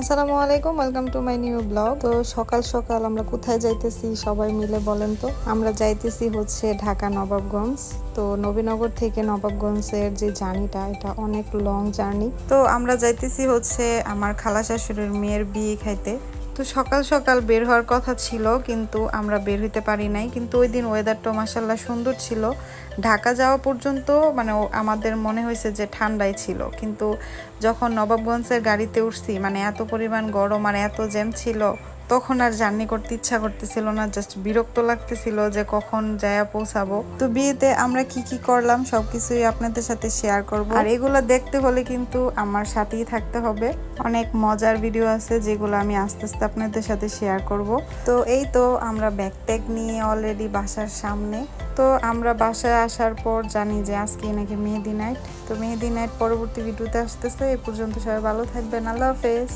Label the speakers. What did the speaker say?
Speaker 1: আসসালামু আলাইকুম welcome to my new blog তো সকাল সকাল আমরা কোথায় যাইতেছি সবাই মিলে বলেন তো? আমরা যাইতেছি হচ্ছে ঢাকা নবাবগঞ্জ। তো নবীনগর থেকে নবাবগঞ্জের যে জার্নিটা, এটা অনেক লং জার্নি তো আমরা যাইতেছি হচ্ছে আমার খালা শাশুড়ির মেয়ের বিয়ে খাইতে। তো সকাল সকাল বের হওয়ার কথা ছিল, কিন্তু আমরা বের হইতে পারি নাই। কিন্তু ওই দিন ওয়েদারটা মাসাল্লাহ সুন্দর ছিল। ঢাকা যাওয়া পর্যন্ত মানে আমাদের মনে হয়েছে যে ঠান্ডাই ছিল। কিন্তু যখন নবাবগঞ্জের গাড়িতে উঠছি মানে এত পরিমাণ গরম আর এত জ্যাম ছিল তখন আর জার্নি করতে ইচ্ছা করতেছিল না জাস্ট বিরক্ত লাগতেছিল যে কখন যায়া পৌঁছাবো। তো বিয়েতে আমরা কি কি করলাম সবকিছুই আপনাদের সাথে শেয়ার করব। আর এগুলো দেখতে হলে কিন্তু আমার সাথেই থাকতে হবে। অনেক মজার ভিডিও আছে যেগুলো আমি আস্তে আস্তে আপনাদের সাথে শেয়ার করব। তো এই তো আমরা ব্যাগ ট্যাগ নিয়ে অলরেডি বাসার সামনে। তো আমরা বাসায় আসার পর জানি যে আজকে নাকি মেহেদি নাইট তো মেহেদি নাইট পরবর্তী ভিডিওতে আসতেছে। এ পর্যন্ত সবাই ভালো থাকবেন। আল্লাহ হাফেজ।